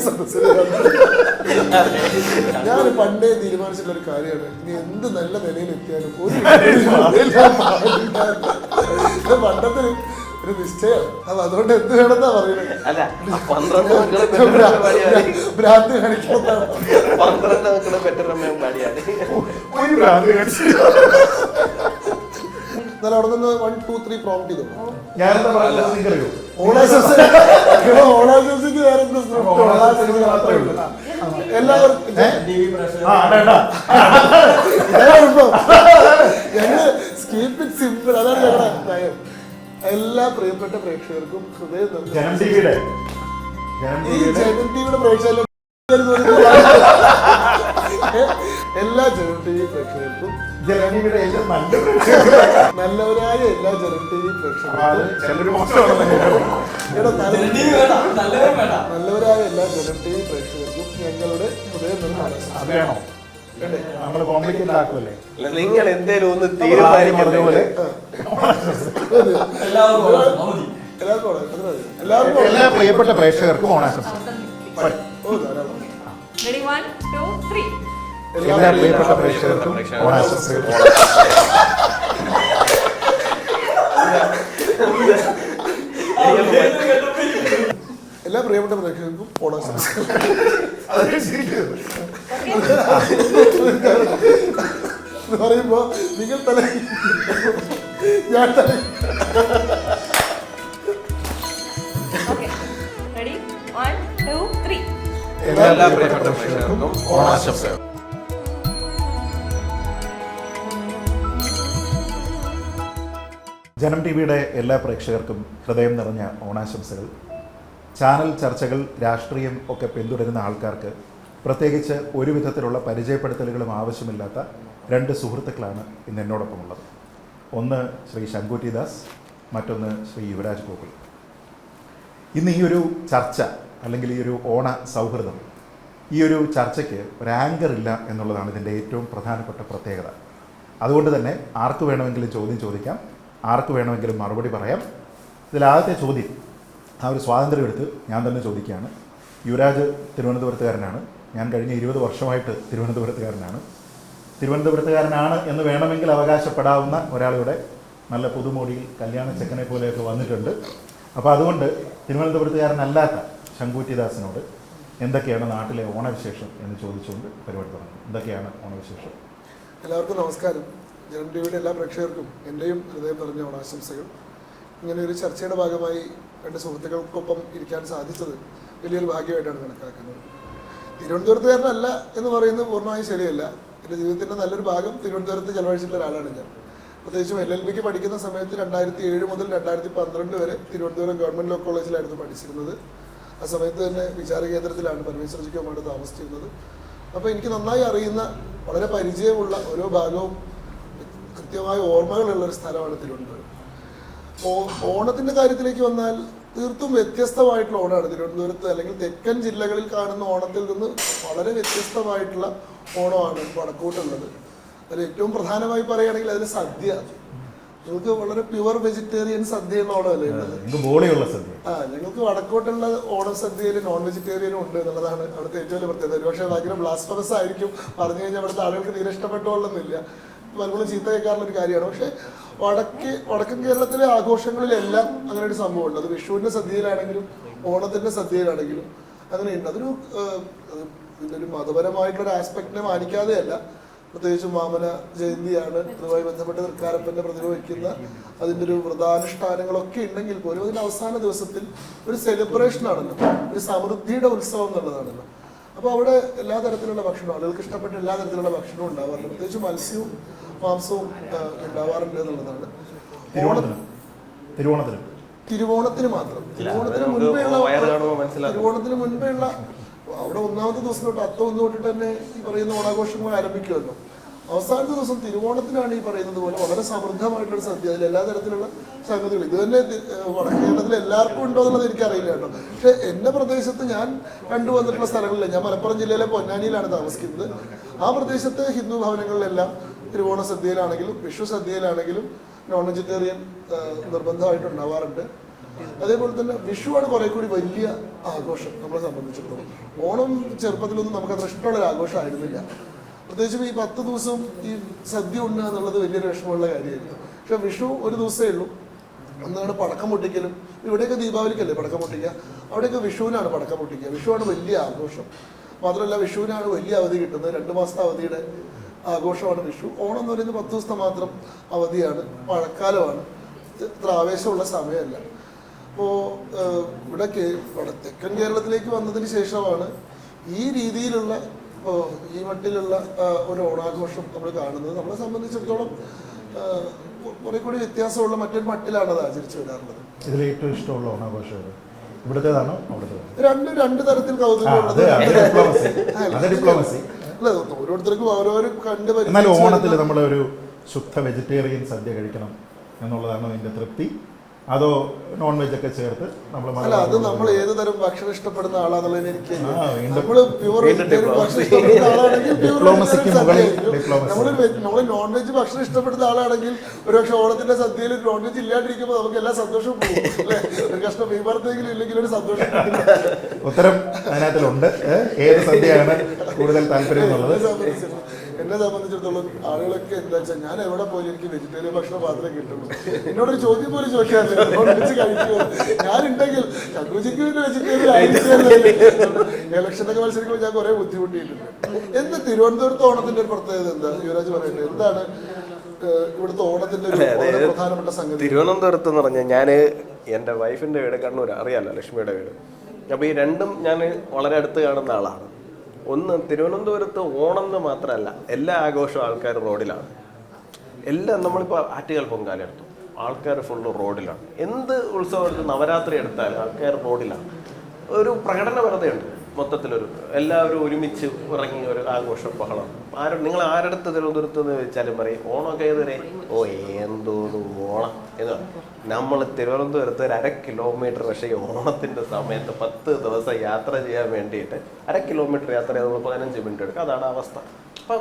സദസ്സിന് ഞാൻ പണ്ടേ തീരുമാനിച്ചിട്ടുള്ള ഒരു കാര്യമാണ്. ഇനി എന്ത് നല്ല നിലയിൽ എത്തിയാലും ഒരു പണ്ടത്തെ ഒരു- നിശ്ചയം അത് അപ്പൊ അതുകൊണ്ട് എന്ത് വേണമെന്നാ പറയുന്നത്? ഭ്രാന്ത് പന്ത്രണ്ട് മക്കളെ ഒരു ഭ്രാന്ത് കാണിച്ചു. എന്നാലും അവിടെ നിന്ന് വൺ ടു ത്രീ പ്രോംപ്റ്റ് ചെയ്തു. ഞാൻ എല്ലാവർക്കും സിമ്പിൾ അതാണ് ഞങ്ങളുടെ നയം എല്ലാ പ്രിയപ്പെട്ട പ്രേക്ഷകർക്കും ഹൃദയം ജനം ടിവിയുടെ. പ്രേക്ഷകർ എല്ലാ ജനം ടി വി പ്രേക്ഷകർക്കും ടിവിയുടെ ഏറ്റവും നല്ല. നല്ലവരായ എല്ലാ ടി വി പ്രേക്ഷകർക്കും നല്ല- നല്ലവരായ എല്ലാ ടി വി പ്രേക്ഷകർക്കും ഞങ്ങളുടെ ഹൃദയം കോംപ്ലിക്കേറ്റ് ആക്കുമല്ലേ നിങ്ങൾ എന്തേലും ഒന്ന് തീരുമാനിക്കുന്ന പോലെ. എല്ലാ പ്രിയപ്പെട്ട പ്രേക്ഷകർക്കും ഓണാശംസ. എല്ലാ പ്രിയപ്പെട്ട പ്രേക്ഷകർക്കും ഓണാശംസകൾ എല്ലാ പ്രിയപ്പെട്ട പ്രേക്ഷകർക്കും ഓണാശംസകൾ എന്ന് പറയുമ്പോ നിങ്ങൾ തല ഞാൻ തല എല്ലാ പ്രിയപ്പെട്ട പ്രേക്ഷകർക്കും ഓണാശംസകൾ ജനം ടി വിയുടെ എല്ലാ പ്രേക്ഷകർക്കും ഹൃദയം നിറഞ്ഞ ഓണാശംസകൾ. ചാനൽ ചർച്ചകൾ രാഷ്ട്രീയം ഒക്കെ പിന്തുടരുന്ന ആൾക്കാർക്ക് പ്രത്യേകിച്ച് ഒരു വിധത്തിലുള്ള പരിചയപ്പെടുത്തലുകളും ആവശ്യമില്ലാത്ത രണ്ട് സുഹൃത്തുക്കളാണ് ഇന്ന് എന്നോടൊപ്പമുള്ളത്. ഒന്ന് ശ്രീ ശങ്കുറ്റി ദാസ് മറ്റൊന്ന് ശ്രീ യുവരാജ് ഗോകുൽ. ഇന്ന് ഈ ഒരു ചർച്ച അല്ലെങ്കിൽ ഈ ഒരു ഓണ സൗഹൃദം ഈ ഒരു ചർച്ചയ്ക്ക് ഒരു ആങ്കർ ഇല്ല എന്നുള്ളതാണ് ഇതിന്റെ ഏറ്റവും പ്രധാനപ്പെട്ട പ്രത്യേകത. അതുകൊണ്ട് തന്നെ ആർക്ക് വേണമെങ്കിലും ചോദ്യം ചോദിക്കാം. ആർക്ക് വേണമെങ്കിലും മറുപടി പറയാം. ഇതിലാദ്യത്തെ ചോദ്യം ആ ഒരു സ്വാതന്ത്ര്യം എടുത്ത് ഞാൻ തന്നെ ചോദിക്കുകയാണ്. യുവരാജ് തിരുവനന്തപുരത്തുകാരനാണ്. ഞാൻ കഴിഞ്ഞ ഇരുപത് വർഷമായിട്ട് തിരുവനന്തപുരത്തുകാരനാണ്. തിരുവനന്തപുരത്തുകാരനാണ് എന്ന് വേണമെങ്കിൽ അവകാശപ്പെടാവുന്ന ഒരാളിവിടെ നല്ല പുതുമോടിയിൽ കല്യാണ ചെക്കനെ പോലെയൊക്കെ വന്നിട്ടുണ്ട്. അപ്പോൾ അതുകൊണ്ട് തിരുവനന്തപുരത്തുകാരനല്ലാത്ത ശങ്കൂറ്റിദാസിനോട് എന്തൊക്കെയാണ് നാട്ടിലെ ഓണവിശേഷം എന്ന് ചോദിച്ചുകൊണ്ട് പരിപാടി തുടങ്ങി. എന്തൊക്കെയാണ് ഓണവിശേഷം? എല്ലാവർക്കും നമസ്കാരം. ജനം ടിവിയുടെ എല്ലാ പ്രേക്ഷകർക്കും എന്റെയും ഹൃദയം നിറഞ്ഞ ആശംസകൾ ഇങ്ങനെ ഒരു ചർച്ചയുടെ ഭാഗമായി രണ്ട് സുഹൃത്തുക്കൾക്കൊപ്പം ഇരിക്കാൻ സാധിച്ചത് വലിയൊരു ഭാഗ്യമായിട്ടാണ് കണക്കാക്കുന്നത്. തിരുവനന്തപുരത്തുകാരനല്ല എന്ന് പറയുന്നത് പൂർണമായും ശരിയല്ല. എന്റെ ജീവിതത്തിന്റെ നല്ലൊരു ഭാഗം തിരുവനന്തപുരത്ത് ചെലവഴിച്ചിട്ടുള്ള ഒരാളാണ് ഞാൻ. പ്രത്യേകിച്ചും എൽ എൽ ബിക്ക് പഠിക്കുന്ന സമയത്ത് രണ്ടായിരത്തി ഏഴ് മുതൽ രണ്ടായിരത്തി പന്ത്രണ്ട് വരെ തിരുവനന്തപുരം ഗവൺമെന്റ് ലോ കോളേജിലായിരുന്നു പഠിച്ചിരുന്നത്. ആ സമയത്ത് തന്നെ വിചാര കേന്ദ്രത്തിലാണ് പരമേശ്വരജിക്കുമായിട്ട് താമസിച്ചിരുന്നത് അപ്പോൾ എനിക്ക് നന്നായി അറിയുന്ന വളരെ പരിചയമുള്ള ഓരോ ഭാഗവും കൃത്യമായ ഓർമ്മകളുള്ള ഒരു സ്ഥലമാണ് തിരുവനന്തപുരം. ഓണത്തിന്റെ കാര്യത്തിലേക്ക് വന്നാൽ തീർത്തും വ്യത്യസ്തമായിട്ടുള്ള ഓണമാണ് തിരുവനന്തപുരത്ത് അല്ലെങ്കിൽ തെക്കൻ ജില്ലകളിൽ കാണുന്ന ഓണത്തിൽ നിന്ന് വളരെ വ്യത്യസ്തമായിട്ടുള്ള ഓണമാണ് വടക്കൂട്ടുള്ളത്. അതിൽ ഏറ്റവും പ്രധാനമായി പറയുകയാണെങ്കിൽ അതിന് സദ്യ. നിങ്ങൾക്ക് വളരെ പ്യുവർ വെജിറ്റേറിയൻ സദ്യയുള്ള ഓണമല്ലേ ഉള്ളത്? ആ ഞങ്ങൾക്ക് വടക്കോട്ടുള്ള ഓണ സദ്യയിൽ നോൺ വെജിറ്റേറിയനും ഉണ്ട് എന്നുള്ളതാണ് അവിടുത്തെ ഏറ്റവും വലിയ പ്രത്യേകത. ഒരുപക്ഷെ ഭയങ്കര ബ്ലാസ്ഫമസ് ആയിരിക്കും. പറഞ്ഞു കഴിഞ്ഞാൽ അവിടുത്തെ ആളുകൾക്ക് തീരെ ഇഷ്ടപ്പെട്ടുകൊള്ളുന്നില്ല. പലപ്പോഴും ചീത്ത കേൾക്കാറുള്ള ഒരു കാര്യമാണ്. പക്ഷേ വടക്ക് വടക്കൻ കേരളത്തിലെ ആഘോഷങ്ങളിലെല്ലാം അങ്ങനെ ഒരു സംഭവമുണ്ട്. അത് വിഷുവിന്റെ സദ്യയിലാണെങ്കിലും ഓണത്തിന്റെ സദ്യയിലാണെങ്കിലും അങ്ങനെയുണ്ട് അതൊരു ഏഹ്, ഒരു മതപരമായിട്ടുള്ള ആസ്പെക്റ്റിനെ മാനിക്കാതെയല്ല. പ്രത്യേകിച്ചും മാമന ജയന്തിയാണ് അതുമായി ബന്ധപ്പെട്ട് തൃക്കാരപ്പന്റെ പ്രതിരോധിക്കുന്ന അതിന്റെ ഒരു വ്രതാനുഷ്ഠാനങ്ങളൊക്കെ ഉണ്ടെങ്കിൽ പോലും അതിന്റെ അവസാന ദിവസത്തിൽ ഒരു സെലിബ്രേഷൻ ആണല്ലോ. ഒരു സമൃദ്ധിയുടെ ഉത്സവം എന്നുള്ളതാണല്ലോ. അപ്പോൾ അവിടെ എല്ലാ തരത്തിലുള്ള ഭക്ഷണവും ആളുകൾക്ക് ഇഷ്ടപ്പെട്ട എല്ലാ തരത്തിലുള്ള ഭക്ഷണവും ഉണ്ടാവാറുണ്ട്. പ്രത്യേകിച്ച് മത്സ്യവും മാംസവും ഉണ്ടാവാറുണ്ട് എന്നുള്ളതാണ്. തിരുവോണത്തിന്? തിരുവോണത്തിന്? തിരുവോണത്തിന് മാത്രം. തിരുവോണത്തിന് മുൻപേയുള്ള. തിരുവോണത്തിന് മുൻപേയുള്ള അവിടെ ഒന്നാമത്തെ ദിവസം തൊട്ട് അത്ത ഒന്ന് തൊട്ടിട്ട് തന്നെ ഈ പറയുന്ന ഓണാഘോഷങ്ങൾ ആരംഭിക്കുമല്ലോ. അവസാനത്തെ ദിവസം തിരുവോണത്തിനാണ് ഈ പറയുന്നത് പോലെ വളരെ സമൃദ്ധമായിട്ടുള്ള സദ്യ. അതിൽ എല്ലാ തരത്തിലുള്ള സംഗതികൾ ഇത് തന്നെ കേരളത്തിൽ എല്ലാവർക്കും ഉണ്ടോ എന്നുള്ളത് എനിക്കറിയില്ല കേട്ടോ. പക്ഷെ എന്റെ പ്രദേശത്ത് ഞാൻ കണ്ടുവന്നിട്ടുള്ള സ്ഥലങ്ങളില്ല. ഞാൻ മലപ്പുറം ജില്ലയിലെ പൊന്നാനിയിലാണ് താമസിക്കുന്നത്. ആ പ്രദേശത്തെ ഹിന്ദു ഭവനങ്ങളിലെല്ലാം തിരുവോണ സദ്യയിലാണെങ്കിലും വിഷു സദ്യയിലാണെങ്കിലും നോൺ വെജിറ്റേറിയൻ നിർബന്ധമായിട്ട് ഉണ്ടാവാറുണ്ട്. അതേപോലെ തന്നെ വിഷുവാണ് കുറെ കൂടി വലിയ ആഘോഷം നമ്മളെ സംബന്ധിച്ചിടത്തോളം. ഓണം ചെറുപ്പത്തിലൊന്നും നമുക്ക് അത്ര ഇഷ്ടമുള്ള ഒരു ആഘോഷമായിരുന്നില്ല. പ്രത്യേകിച്ചും ഈ പത്ത് ദിവസം ഈ സദ്യ ഉണ്ട് എന്നുള്ളത് വലിയൊരു വിഷമമുള്ള കാര്യമായിരുന്നു. പക്ഷെ വിഷു ഒരു ദിവസമേ ഉള്ളൂ. അന്നാണ് പടക്കം പൊട്ടിക്കലും. ഇവിടെയൊക്കെ ദീപാവലിക്കല്ലേ പടക്കം പൊട്ടിക്കുക? അവിടെയൊക്കെ വിഷുവിനാണ് പടക്കം പൊട്ടിക്കുക. വിഷുവാണ് വലിയ ആഘോഷം. മാത്രമല്ല വിഷുവിനാണ് വലിയ അവധി കിട്ടുന്നത്. രണ്ട് മാസത്തെ അവധിയുടെ ആഘോഷമാണ് വിഷു. ഓണം എന്ന് പറയുന്നത് പത്ത് ദിവസത്തെ മാത്രം അവധിയാണ്. മഴക്കാലമാണ്. ഇത്ര ആവേശമുള്ള സമയമല്ല. അപ്പോൾ ഇവിടെ തെക്കൻ കേരളത്തിലേക്ക് വന്നതിന് ശേഷമാണ് ഈ രീതിയിലുള്ള ഇപ്പോൾ ഈ മട്ടിലുള്ള ഒരു ഓണാഘോഷം നമ്മൾ കാണുന്നത് നമ്മളെ സംബന്ധിച്ചിടത്തോളം കുറെ കൂടി വ്യത്യാസമുള്ള മറ്റൊരു മട്ടിലാണ് അത് ആചരിച്ചു വരാറുള്ളത്. ഇതിൽ ഏറ്റവും ഇഷ്ടമുള്ള ഓണാഘോഷം? ഇവിടുത്തേതാണോ അവിടുത്തേതാണോ? രണ്ട് രണ്ട് തരത്തിൽ കൗതുകം ഡിപ്ലോമസി അല്ല, ഓരോരുത്തർക്കും ഓരോരോ കണ്ട് എന്നാൽ ഓണത്തിൽ നമ്മളൊരു ശുദ്ധ വെജിറ്റേറിയൻ സദ്യ കഴിക്കണം എന്നുള്ളതാണ് അതിന്റെ തൃപ്തി. അതോ നോൺ വെജ് ഒക്കെ ചേർത്ത് നമ്മൾ അല്ല അത് നമ്മൾ ഏത് തരം ഭക്ഷണം ഇഷ്ടപ്പെടുന്ന ആളാന്നുള്ളതിന് എനിക്ക് നമ്മൾ പ്യൂർ. നമ്മൾ നമ്മൾ നോൺ വെജ് ഭക്ഷണം ഇഷ്ടപ്പെടുന്ന ആളാണെങ്കിൽ ഒരുപക്ഷെ ഓണത്തിന്റെ സദ്യയിൽ നോൺ വെജ് ഇല്ലാണ്ടിരിക്കുമ്പോൾ നമുക്ക് എല്ലാ സന്തോഷവും പോകും. ഒരു കഷ്ണം മീൻപറത്തെങ്കിലും ഇല്ലെങ്കിൽ ഒരു സന്തോഷം. ഉത്തരം അതിനകത്തിലുണ്ട്. ഏത് സദ്യയാണ് കൂടുതൽ താല്പര്യം എന്നുള്ളത്? എന്നെ സംബന്ധിച്ചിടത്തോളം- ആളുകളൊക്കെ എന്താ വെച്ചാൽ ഞാൻ എവിടെ പോയി എനിക്ക് വെജിറ്റേറിയൻ ഭക്ഷണം മാത്രമേ കിട്ടുള്ളൂ. എന്നോടൊരു ചോദ്യം പോലും ചോദിക്കാറില്ല. വെജ് കഴിക്കുമോ ഞാനുണ്ടെങ്കിൽ ചക്കുചിക്ക് ഒരു വെജിറ്റേറിയൻ ഇലക്ഷനൊക്കെ മത്സരിക്കുമ്പോൾ ഞാൻ കുറെ ബുദ്ധിമുട്ടിയിട്ടുണ്ട്. എന്ത് തിരുവനന്തപുരത്ത് ഓണത്തിന്റെ ഒരു പ്രത്യേകത എന്താ? യുവരാജ് പറയട്ടെ എന്താണ് ഇവിടുത്തെ ഓണത്തിന്റെ ഒരു പ്രധാനപ്പെട്ട സംഗതി? തിരുവനന്തപുരത്ത് എന്ന് പറഞ്ഞാൽ ഞാൻ എന്റെ വൈഫിന്റെ വീട് കണ്ണൂർ അറിയാലോ ലക്ഷ്മിയുടെ വീട്. അപ്പോൾ ഈ രണ്ടും ഞാൻ വളരെ അടുത്ത് കാണുന്ന ആളാണ്. ഒന്ന് തിരുവനന്തപുരത്ത് ഓണം എന്ന് മാത്രമല്ല എല്ലാ ആഘോഷവും ആൾക്കാർ റോഡിലാണ്. എല്ലാം നമ്മളിപ്പോൾ ആറ്റുകാൽ പൊങ്കാല എടുത്തു. ആൾക്കാർ ഫുള്ള് റോഡിലാണ്. എന്ത് ഉത്സവം നവരാത്രി എടുത്താലും ആൾക്കാർ റോഡിലാണ്. ഒരു പ്രകടന വെറുതെയുണ്ട്. മൊത്തത്തിലൊരു എല്ലാവരും ഒരുമിച്ച് ഇറങ്ങി ഒരു ആഘോഷം ബഹളം. ആരും നിങ്ങൾ ആരടുത്ത് തിരുവനന്തപുരത്ത് എന്ന് വെച്ചാലും പറയും ഓണമൊക്കെ ഏതുവരെ ഓ എന്തോന്നു ഓണം എന്ന്. നമ്മൾ തിരുവനന്തപുരത്ത് ഒരു അര കിലോമീറ്റർ പക്ഷേ ഓണത്തിന്റെ സമയത്ത് പത്ത് ദിവസം യാത്ര ചെയ്യാൻ വേണ്ടിയിട്ട് അര കിലോമീറ്റർ യാത്ര ചെയ്ത് നമ്മൾ പതിനഞ്ച് മിനിറ്റ് എടുക്കുക അതാണ് അവസ്ഥ. അപ്പം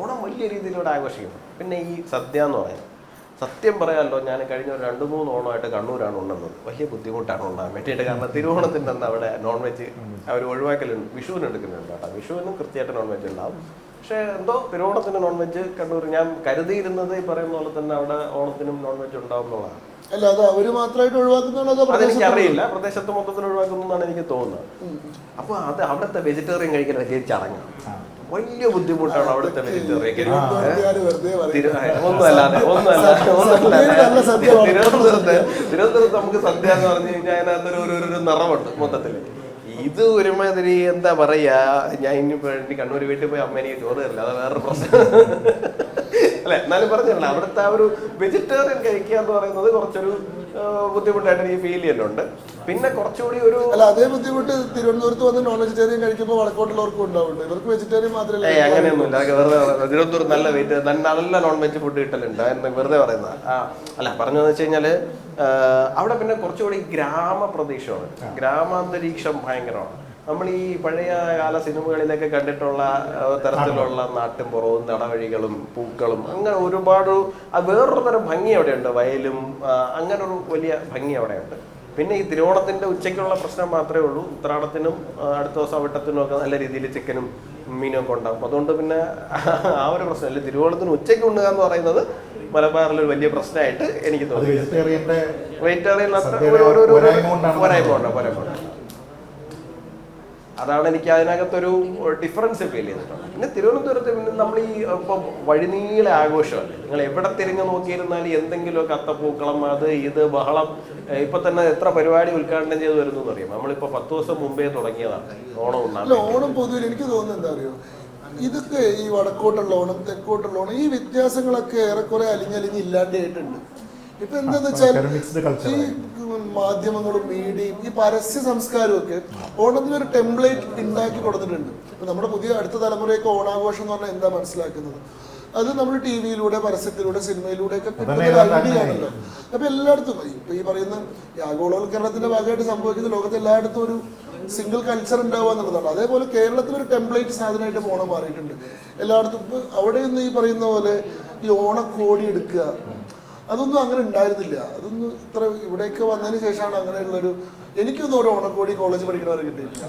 ഓണം വലിയ രീതിയിലൂടെ ആഘോഷിക്കുന്നു. പിന്നെ ഈ സദ്യ എന്ന് പറയുന്നത് സത്യം പറയാമല്ലോ ഞാൻ കഴിഞ്ഞ ഒരു രണ്ട് മൂന്ന് ഓണമായിട്ട് കണ്ണൂരാണ് ഉണ്ടെന്നത്. വലിയ ബുദ്ധിമുട്ടാണ് ഉണ്ടാകാൻ വേണ്ടിയിട്ട് കാരണം തിരുവോണത്തിന്റെ അന്ന് അവിടെ നോൺ വെജ് അവർ ഒഴിവാക്കലുണ്ട് വിഷുവിന് എടുക്കുന്നുണ്ട് കേട്ടോ. വിഷുവിനും കൃത്യമായിട്ട് നോൺ വെജ് ഉണ്ടാവും. പക്ഷേ എന്തോ തിരുവോണത്തിന് നോൺ വെജ് കണ്ണൂർ ഞാൻ കരുതിയിരുന്നത് ഈ പറയുന്ന പോലെ തന്നെ അവിടെ ഓണത്തിനും നോൺ വെജ് ഉണ്ടാവും എന്നുള്ളതാണ്. അല്ല അത് അവർ മാത്രമായിട്ട് ഒഴിവാക്കുന്നതാണോ അതോ അതെനിക്ക് പ്രദേശത്ത് അറിയില്ല പ്രദേശത്ത് മൊത്തത്തിൽ ഒഴിവാക്കുന്നു എന്നാണ് എനിക്ക് തോന്നുന്നത്. അപ്പൊ അത് അവിടുത്തെ വെജിറ്റേറിയൻ കഴിക്കുന്ന വലിയ ചടങ്ങാണ്. വലിയ ബുദ്ധിമുട്ടാണ് അവിടുത്തെ വളർത്തുന്നുണ്ട്. തിരുവനന്തപുരത്ത് തിരുവനന്തപുരത്ത് നമുക്ക് സദ്യ എന്ന് പറഞ്ഞു കഴിഞ്ഞാൽ അതിനകത്തൊരു ഒരു ഒരു നിറമുണ്ട് മൊത്തത്തിൽ. ഇത് ഒരുമാതിരി എന്താ പറയാ ഞാൻ ഇനി കണ്ണൂർ വീട്ടിൽ പോയി അമ്മേനെ ചോറ് തരില്ല. അത് വേറൊരു പ്രശ്നം. അല്ലെ? എന്നാലും പറഞ്ഞല്ലോ അവിടുത്തെ ആ ഒരു വെജിറ്റേറിയൻ കഴിക്കുക എന്ന് പറയുന്നത് കുറച്ചൊരു ബുദ്ധിമുട്ടായിട്ട് എനിക്ക് ഫീൽ ചെയ്യുന്നുണ്ട് പിന്നെ കുറച്ചുകൂടി ഒരു അല്ല അതേ ബുദ്ധിമുട്ട് തിരുവനന്തപുരത്ത് വന്ന് നോൺ വെജിറ്റേറിയൻ കഴിക്കുമ്പോൾ വടക്കോട്ടുള്ളവർക്കും ഉണ്ടാവുന്നുണ്ട്. ഇവർക്ക് വെജിറ്റേറിയൻ മാത്രമല്ല ഏയ് അങ്ങനെയൊന്നുമില്ല. അതൊക്കെ വെറുതെ തിരുവനന്തപുരത്ത് തിരുവനന്തപുരം നല്ല വെയിറ്റ് നല്ല നല്ല നോൺ വെജ് ഫുഡ് കിട്ടലുണ്ട് എന്ന് വെറുതെ പറയുന്ന അല്ല പറഞ്ഞതെന്ന് വെച്ച് കഴിഞ്ഞാൽ അവിടെ പിന്നെ കുറച്ചുകൂടി ഗ്രാമപ്രദേശമാണ്. ഗ്രാമാന്തരീക്ഷം ഭയങ്കരമാണ്. നമ്മൾ ഈ പഴയ കാല സിനിമകളിലൊക്കെ കണ്ടിട്ടുള്ള തരത്തിലുള്ള നാട്ടിൻപുറവും നടവഴികളും പൂക്കളും അങ്ങനെ ഒരുപാട് വേറൊരു തരം ഭംഗി അവിടെയുണ്ട്. വയലും അങ്ങനെ ഒരു വലിയ ഭംഗി അവിടെയുണ്ട്. പിന്നെ ഈ തിരുവോണത്തിന്റെ ഉച്ചയ്ക്കുള്ള പ്രശ്നം മാത്രമേ ഉള്ളൂ. ഉത്രാടത്തിനും അടുത്ത ദിവസം അവിട്ടത്തിനും ഒക്കെ നല്ല രീതിയിൽ ചിക്കനും മീനും ഒക്കെ ഉണ്ടാകും അതുകൊണ്ട് പിന്നെ ആ ഒരു പ്രശ്നം പ്രശ്നമില്ല തിരുവോണത്തിന് ഉച്ചയ്ക്ക് ഉണ്ണുക എന്ന് പറയുന്നത് മലബാറിൽ ഒരു വലിയ പ്രശ്നമായിട്ട് എനിക്ക് തോന്നുന്നു. വെജിറ്റേറിയൻ പോരായ്മ ഉണ്ട് പോരായ്മ ഉണ്ട് അതാണ് എനിക്ക് അതിനകത്തൊരു ഡിഫറൻസ് ഫീൽ ചെയ്തിട്ടുണ്ട് പിന്നെ തിരുവനന്തപുരത്ത് പിന്നെ നമ്മൾ ഈ ഇപ്പം വഴിനീള ആഘോഷമല്ലേ? നിങ്ങൾ എവിടെ തിരിഞ്ഞു നോക്കിയിരുന്നാലും എന്തെങ്കിലുമൊക്കെ അത്തപ്പൂക്കളം അത് ഇത് ബഹളം ഇപ്പൊ തന്നെ എത്ര പരിപാടി ഉദ്ഘാടനം ചെയ്ത് വരുന്നു അറിയാം നമ്മളിപ്പോ പത്ത് ദിവസം മുമ്പേ തുടങ്ങിയതാണ്. ഓണം ഉണ്ടാകും ഓണം പൊതുവിൽ എനിക്ക് തോന്നുന്നത് എന്താ അറിയോ? ഇതൊക്കെ ഈ വടക്കോട്ടുള്ള ഓണം തെക്കോട്ടുള്ള ഓണം ഈ വ്യത്യാസങ്ങളൊക്കെ ഏറെക്കുറെ അലിഞ്ഞലിഞ്ഞ് ഇല്ലാണ്ടായിട്ടുണ്ട്. ഇപ്പൊ എന്താന്ന് വെച്ചാൽ ഈ മാധ്യമങ്ങളും മീഡിയയും ഈ പരസ്യ സംസ്കാരവും ഒക്കെ ഓണത്തിന് ഒരു ടെംപ്ലേറ്റ് ഉണ്ടാക്കി കൊടുത്തിട്ടുണ്ട്. ഇപ്പൊ നമ്മുടെ പുതിയ അടുത്ത തലമുറയൊക്കെ ഓണാഘോഷം എന്ന് പറഞ്ഞാൽ എന്താ മനസ്സിലാക്കുന്നത്? അത് നമ്മൾ ടി വിയിലൂടെ പരസ്യത്തിലൂടെ സിനിമയിലൂടെ ഒക്കെ കിട്ടുന്ന അതന്നെ ഒരു ഏതാണ്ട് ഐഡിയ ആണല്ലോ അപ്പൊ എല്ലായിടത്തും ഇപ്പൊ ഈ പറയുന്ന ആഗോളവൽക്കരണത്തിന്റെ ഭാഗമായിട്ട് സംഭവിക്കുന്ന ലോകത്തെ എല്ലായിടത്തും ഒരു സിംഗിൾ കൾച്ചർ ഉണ്ടാവുക എന്നുള്ളതാണ്. അതേപോലെ കേരളത്തിൽ ഒരു ടെംപ്ലേറ്റ് സാധനമായിട്ട് ഓണം മാറിയിട്ടുണ്ട്. എല്ലായിടത്തും ഇപ്പൊ നിന്ന് ഈ പറയുന്ന പോലെ ഈ ഓണക്കോടി എടുക്കുക അതൊന്നും അങ്ങനെ ഉണ്ടായിരുന്നില്ല. അതൊന്നും ഇത്ര ഇവിടേക്ക് വന്നതിന് ശേഷമാണ് അങ്ങനെയുള്ളൊരു എനിക്കൊന്നും ഒരു ഓണക്കോടി കോളേജ് പഠിക്കണവരെ കിട്ടിയിട്ടില്ല.